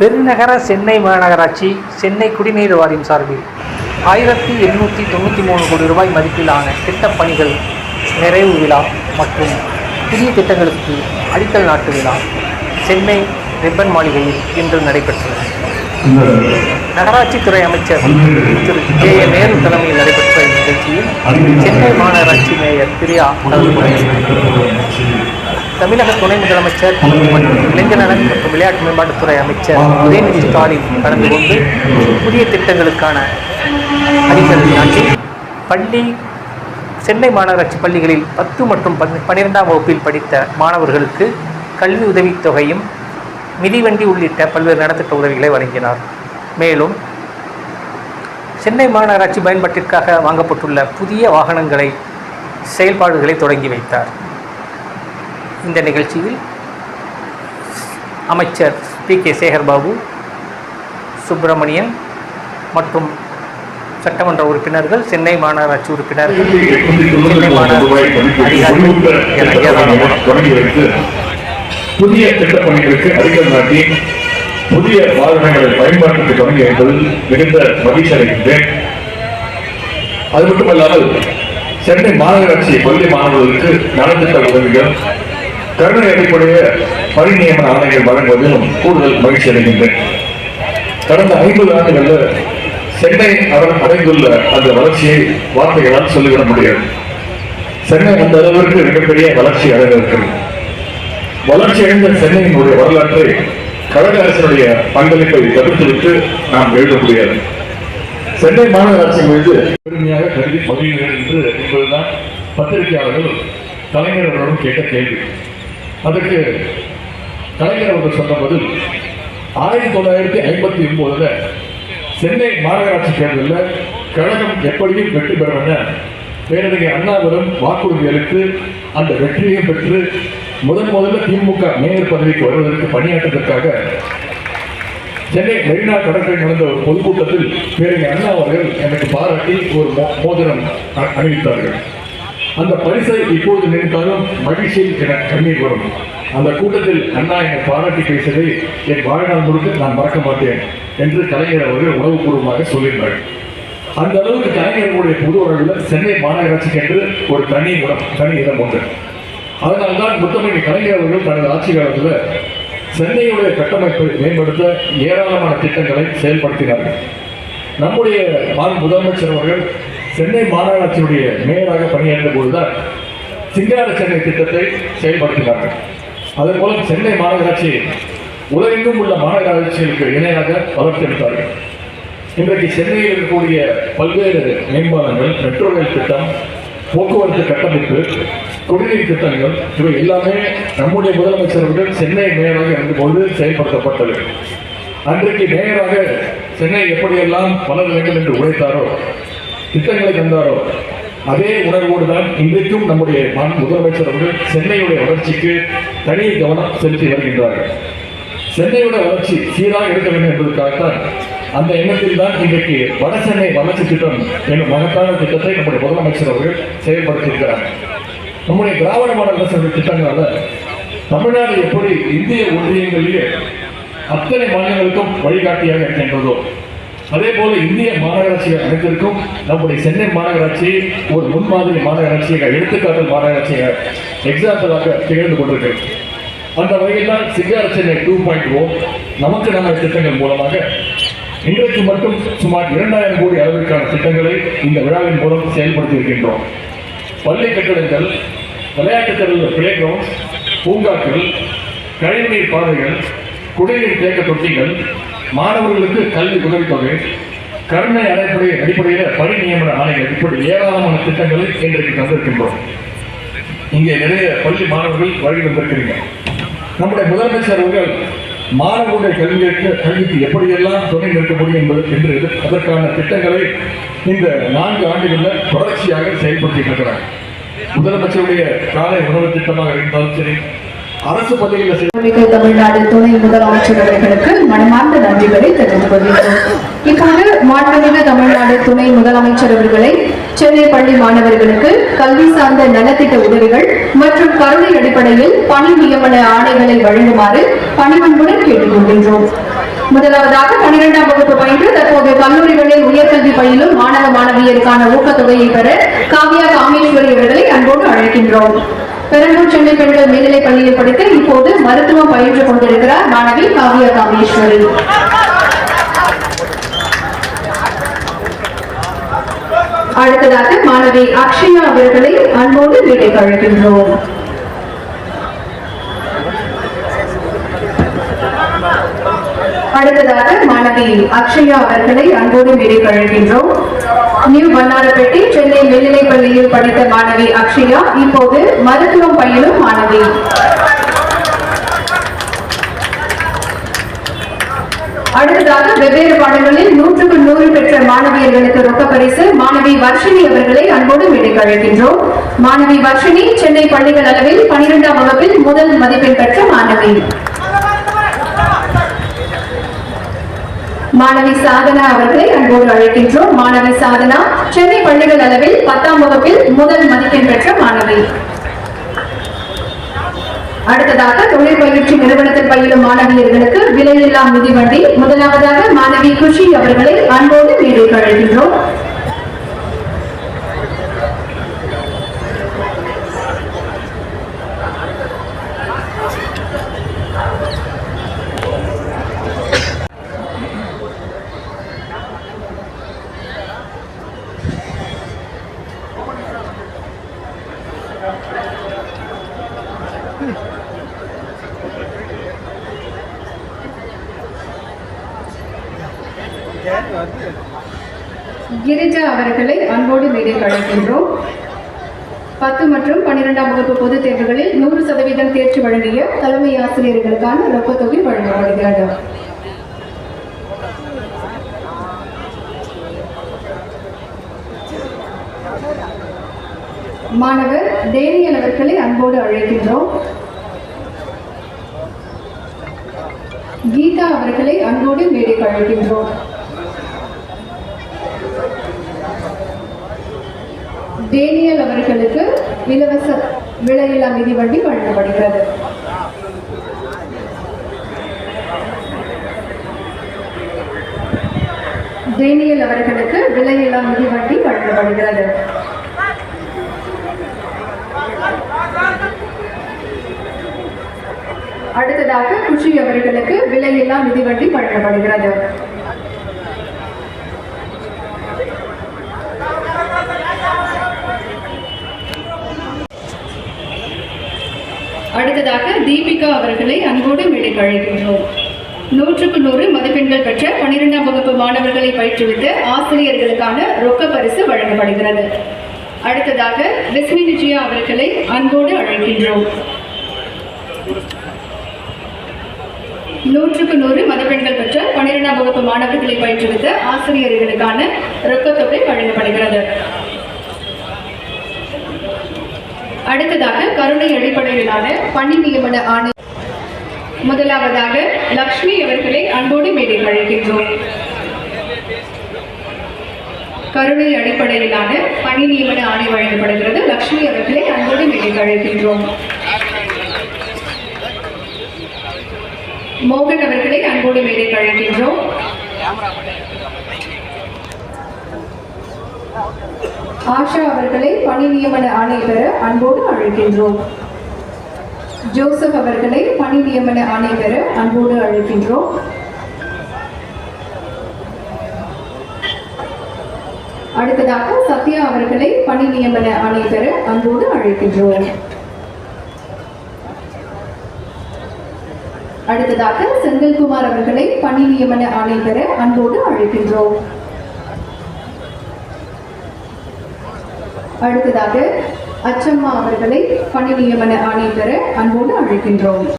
பெருநகர சென்னை மாநகராட்சி சென்னை குடிநீர் வாரியம் சார்பில் ஆயிரத்தி எண்ணூற்றி தொண்ணூற்றி மூணு கோடி ரூபாய் மதிப்பிலான திட்டப்பணிகள் நிறைவு விழா மற்றும் புதிய திட்டங்களுக்கு அடிக்கல் நாட்டு விழா சென்னை ரிப்பன் மாளிகையில் இன்று நடைபெற்றது நகராட்சித்துறை அமைச்சர் திரு கே ஏ நேரு தலைமையில் நடைபெற்ற இந்நிகழ்ச்சியில் சென்னை மாநகராட்சி மேயர் பிரியா கலந்து கொண்டார். தமிழக துணை முதலமைச்சர் மற்றும் இளைஞர் மற்றும் விளையாட்டு மேம்பாட்டுத்துறை அமைச்சர் உதயநிதி ஸ்டாலின் கலந்து கொண்டு புதிய திட்டங்களுக்கான அடிக்கடி நாட்டி பள்ளி சென்னை மாநகராட்சி பள்ளிகளில் பத்து மற்றும் பன் பன்னிரெண்டாம் வகுப்பில் படித்த மாணவர்களுக்கு கல்வி உதவித்தொகையும் மிதிவண்டி உள்ளிட்ட பல்வேறு நலத்திட்ட உதவிகளை வழங்கினார். மேலும் சென்னை மாநகராட்சி பயன்பாட்டிற்காக வாங்கப்பட்டுள்ள புதிய வாகனங்களை செயல்பாடுகளை தொடங்கி வைத்தார். இந்த நிகழ்ச்சியில் அமைச்சர் பி கே சேகர்பாபு சுப்பிரமணியன் மற்றும் சட்டமன்ற உறுப்பினர்கள் சென்னை மாநகராட்சி உறுப்பினர்கள் சென்னை மாநகராட்சி அதிகாரிகள். என புதிய திட்டப் பணிகளுக்கு அடிக்கல் நாட்டி புதிய வாகனங்களை பயன்பாட்டுக்கு தொடங்கி வைப்பதில் மிகுந்த மகிழ்ச்சி அடைகின்றேன். அது மட்டுமல்லாமல் சென்னை மாநகராட்சி பள்ளி மாணவர்களுக்கு நலத்திட்ட உதவிகள் கருணை அடிப்படைய பணி நியமன ஆணைகள் வழங்குவதிலும் கூடுதல் மகிழ்ச்சி அடைகின்றேன். கடந்த ஐம்பது ஆண்டுகளில் சென்னை அவர் அடைந்துள்ள அந்த வளர்ச்சியை வார்த்தைகளால் சொல்லிவிட முடியாது. சென்னை அந்த அளவிற்கு மிகப்பெரிய வளர்ச்சி அடைந்திருக்கிறது. வளர்ச்சி அடைந்த சென்னையினுடைய வரலாற்றை கழக அரசினுடைய பங்களிப்பை தவிர்த்துவிட்டு நாம் எழுத முடியாது. சென்னை மாநகராட்சி மீது பெருமையாக கருதி பகுதிகள் என்று என்பதுதான் பத்திரிகையாளர்கள் கலைஞர் கேட்ட கேள்வி. அதற்கு கலைஞர் அவர்கள் சொன்ன பதில் ஆயிரத்தி தொள்ளாயிரத்தி ஐம்பத்தி ஒன்பதுல சென்னை மாநகராட்சி தேர்தலில் கழகம் எப்படியும் வெற்றி பெறும் என பேரறிஞர் அண்ணாவிடம் வாக்குறுதி அளித்து அந்த வெற்றியை பெற்று முதன் முதல்ல திமுக மேயர் பதவிக்கு வருவதற்கு பணியாற்றுவதற்காக சென்னை மெரினா கடற்கரை நடந்த ஒரு பொதுக்கூட்டத்தில் பேரறிஞர் அண்ணா அவர்கள் எனக்கு பாராட்டி ஒரு மோதிரம் அ- அணிவித்தார்கள். அந்த பரிசை இப்போது நினைத்தாலும் மகிழ்ச்சியில் என கண்ணீர் வரும். அந்த கூட்டத்தில் அண்ணா என்னை பாராட்டி பேசியதை என் வாழ்நாள் முழுக்க நான் மறக்க மாட்டேன் என்று கலைஞர் அவர்கள் உணவுபூர்வமாக சொல்லியிருந்தார். அந்த அளவுக்கு கலைஞர்களுடைய பொது அளவில் சென்னை மாநகராட்சிக்கு என்று ஒரு தனி இடம் தனி இடம் உண்டு. அதனால்தான் முத்தமிழ் கலைஞர் அவர்கள் தனது ஆட்சி காலத்தில் சென்னையுடைய கட்டமைப்பை மேம்படுத்த ஏராளமான திட்டங்களை செயல்படுத்தினார்கள். நம்முடைய மாநில முதலமைச்சர் அவர்கள் சென்னை மாநகராட்சியுடைய மேயராக பணியாற்றிய போதுதான் சிங்கார சென்னை திட்டத்தை செயல்படுத்தினார்கள். அதன் மூலம் சென்னை மாநகராட்சி உலகெங்கும் உள்ள மாநகராட்சிகளுக்கு இணையாக வளர்த்தெடுத்தார்கள் இன்றைக்கு சென்னையில் இருக்கக்கூடிய பல்வேறு மேம்பாலங்கள் மெட்ரோ ரயில் திட்டம் போக்குவரத்து கட்டமைப்பு குடிநீர் திட்டங்கள் இவை எல்லாமே நம்முடைய முதலமைச்சர் அவர்கள் சென்னை மேயராக இருந்தபோது செயல்படுத்தப்பட்டது. அன்றைக்கு மேயராக சென்னை எப்படியெல்லாம் வளர வேண்டும் என்று உழைத்தாரோ திட்டங்களை தந்தாரோ? அதே உணர்வோடு தான் இன்றைக்கும் நம்முடைய முதலமைச்சர் அவர்கள் சென்னையுடைய வளர்ச்சிக்கு தனி கவனம் செலுத்தி வருகின்றார்கள். சென்னையோட வளர்ச்சி சீராக இருக்க வேண்டும் என்பதற்காகத்தான் அந்த எண்ணத்தில் தான் இன்றைக்கு வட சென்னை வளர்ச்சி திட்டம் என்னும் மகத்தான திட்டத்தை நம்முடைய முதலமைச்சர் அவர்கள் செயல்படுத்தியிருக்கிறார். நம்முடைய திராவிட மாடல் அரசு திட்டங்களால தமிழ்நாடு எப்படி இந்திய ஒன்றியங்களிலே அத்தனை மாநிலங்களுக்கும் வழிகாட்டியாக இருக்கின்றதோ அதே போல இந்திய மாநகராட்சிகள் அனைத்திற்கும் நம்முடைய சென்னை மாநகராட்சி ஒரு முன்மாதிரி மாநகராட்சியாக எடுத்துக்காட்டு மாநகராட்சியாக எக்ஸாம்பிளாக திகழ்ந்து கொண்டிருக்கிறது அந்த வகையில் தான் சிங்கார சென்னை டூ பாயிண்ட் ஓ நமக்கு நம்ம திட்டங்கள் மூலமாக இன்றைக்கு மட்டும் சுமார் இரண்டாயிரம் கோடி அளவிற்கான திட்டங்களை இந்த விழாவின் மூலம் செயல்படுத்தி இருக்கின்றோம். பள்ளி கட்டடங்கள் விளையாட்டுத் திறன் பிளே கிரவுண்ட்ஸ் பூங்காக்கள் கழிவுநீர் பாதைகள் குடிநீர் தேக்க தொட்டிகள் மாணவர்களுக்கு கல்வி உதவித்தொகை கருணை அடிப்படை அடிப்படையில் பணி நியமன ஆணைகள் இப்படி ஏராளமான திட்டங்களை இன்றைக்கு தந்திருக்கின்றோம். இங்கே நிறைய பள்ளி மாணவர்கள் வருகை வந்திருக்கிறீங்க நம்முடைய முதலமைச்சர் அவர்கள் மாணவர்களுடைய கல்விக்கு கல்விக்கு எப்படியெல்லாம் துணை நிற்க முடியும் என்பது என்று அதற்கான திட்டங்களை இந்த நான்கு ஆண்டுகளில் தொடர்ச்சியாக செயல்படுத்தி இருக்கிறார் முதலமைச்சருடைய காலை உணவு திட்டமாக இருந்தாலும் சரி அரசு பள்ளிகளில் தமிழ்நாடு துணை முதலமைச்சர் அவர்களுக்கு மனமார்ந்த நன்றிகளை தெரிவித்துக் கொள்கிறோம் இப்போது மாண்புமிகு தமிழ்நாடு துணை முதலமைச்சர் அவர்களை சென்னை பள்ளி மாணவர்களுக்கு கல்வி சார்ந்த நலத்திட்ட உதவிகள் மற்றும் கருணை அடிப்படையில் பணி நியமன ஆணைகளை வழங்குமாறு பணிவன்புடன் கேட்டுக்கொள்கின்றோம் முதலாவதாக பன்னிரெண்டாம் வகுப்பு பயின்று தற்போது கல்லூரிகளில் உயர்கல்வி பயிலும் மாணவ மாணவியருக்கான ஊக்கத்தொகையை பெற காவியா காமேஸ்வரி அவர்களை அன்போடு அழைக்கின்றோம். பெரம்பூர் சென்னை பெண்கள் மேல்நிலைப் பள்ளியில் படித்து இப்போது மருத்துவம் பயின்று கொண்டிருக்கிறார் மாணவி காவியா காமேஸ்வரி அடுத்ததாக மாணவி அக்ஷயா அவர்களை அன்போடு வீட்டுக்கு அழைக்கின்றோம். அடுத்ததாக மாணவி அக்ஷயா அவர்களை அன்போடு வீட்டுக்கு அழைக்கின்றோம். நியூ வண்ணாரப்பேட்டை சென்னை மேல்நிலைப் பள்ளியில் படித்த மாணவி அக்ஷயா இப்போது மருத்துவம் பயிலும் மாணவி. அடுத்ததாக வெவ்வேறு பாடங்களில் நூற்றுக்கு நூறு பெற்ற மாணவியர்களுக்கு ரொக்க பரிசு மாணவி வர்ஷினி அவர்களை அன்போடு வீட்டுக்கு அழைக்கின்றோம். மாணவி வர்ஷினி சென்னை பள்ளிகள் அளவில் பனிரெண்டாம் வகுப்பில் முதல் மதிப்பெண் பெற்ற மாணவி. மாணவி சாதனா அவர்களை அன்போடு அழைக்கின்றோம். மாணவி சாதனா சென்னை பள்ளிகள் அளவில் பத்தாம் வகுப்பில் முதல் மதிப்பெண் பெற்ற மாணவி. அடுத்ததாக தொழில் பயிற்சி நிறுவனத்தில் பயிலும் மாணவியர்களுக்கு விலையில்லா மிதிவண்டி. முதலாவதாக மாணவி குஷி அவர்களை அன்போடு மேடைக்கு அழைக்கின்றோம். கிரிஜா அவர்களை அன்போடு மேடைக்கு அழைக்கின்றோம் பத்து மற்றும் பன்னிரெண்டாம் வகுப்பு பொதுத் தேர்வுகளில் நூறு சதவீதம் தேர்ச்சி வழங்கிய தலைமை ஆசிரியர்களுக்கான ரொக்கத் தொகை வழங்கப்படுகிறது. மாணவர் டேனியல் அவர்களை அன்போடு அழைக்கின்றோம். கீதா அவர்களை அன்போடு மேடைக்கு அழைக்கின்றோம் டேனியல் அவர்களுக்கு இலவச விலையில்லா மிதிவண்டி வழங்கப்படுகிறது. டேனியல் அவர்களுக்கு விலையில்லா மிதிவண்டி வழங்கப்படுகிறது. அடுத்ததாக குஷி அவர்களுக்கு விலையில்லா மிதிவண்டி வழங்கப்படுகிறது. அடுத்ததாக தீபிகா அவர்களை அன்போடு மேடை அழைக்கின்றோம். நூற்றுக்கு நூறு மதிப்பெண்கள் பெற்ற பன்னிரெண்டாம் வகுப்பு மாணவர்களை பயிற்றுவித்த ஆசிரியர்களுக்கான ரொக்க பரிசு வழங்கப்படுகிறது. அடுத்ததாக விஸ்மி விஜயா அவர்களை அன்போடு அழைக்கின்றோம். நூற்றுக்கு நூறு மதிப்பெண்கள் பெற்ற பன்னிரெண்டாம் வகுப்பு மாணவர்களை பயிற்றுவித்த ஆசிரியர்களுக்கான ரொக்கத்தொகை வழங்கப்படுகிறது. அடுத்ததாக கருணை அடிப்படையிலான பணி நியமன ஆணை. முதலாவதாக லக்ஷ்மி அவர்களை அன்போடு மேலே அழைக்கின்றோம். கருணை அடிப்படையிலான பணி நியமன ஆணை வழங்கப்படுகிறது. லக்ஷ்மி அவர்களை அன்போடு மேலே அழைக்கின்றோம். மோகன் அவர்களை அன்போடு மேலே அழைக்கின்றோம். ஆஷா அவர்களை பணி நியமன ஆணை பெற அன்போடு அழைக்கின்றோம். ஜோசப் அவர்களை பணி நியமன ஆணை பெற அன்போடு அழைக்கின்றோம். அடுத்ததாக சத்யா அவர்களை பணி நியமன ஆணை பெற அன்போடு அழைக்கின்றோம். அடுத்ததாக செந்தில்குமார் அவர்களை பணி நியமன ஆணை பெற அன்போடு அழைக்கின்றோம். அடுத்ததாக அச்சம்மா அவர்களை பணி நியமன ஆணை பெற அன்போடு அழைக்கின்றோம்.